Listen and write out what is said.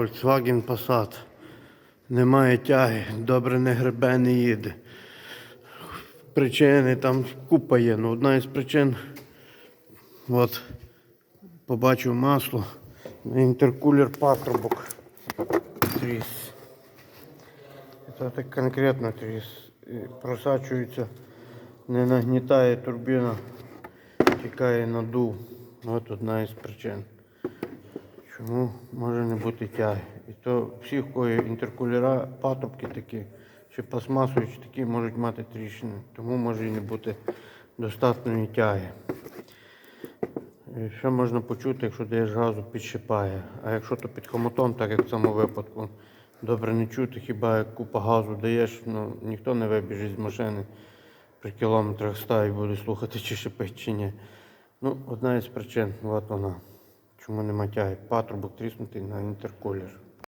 Volkswagen Passat. Немає тяги, добре не гребе, не їде. Причини там купа є. Ну, одна із причин, от, побачив масло, інтеркулер патрубок. Тріс. Це так конкретно тріс. Просачується, не нагнітає турбіна, тікає надув. От одна із причин. Чому може не бути тяги? І то всі, в є інтеркулера, патрубки такі, чи пластмасові, такі можуть мати тріщини. Тому може і не бути достатньої тяги. І що можна почути, якщо даєш газу, підшипає. А якщо то під хомутом, так як в цьому випадку, добре не чути, хіба як купа газу даєш, ну ніхто не вибіжить з машини при кілометрах 100 і буде слухати, чи шипить, чи ні. Ну, одна із причин, от вона. Чому нема тяги? Патрубок тріснутий на інтеркулер.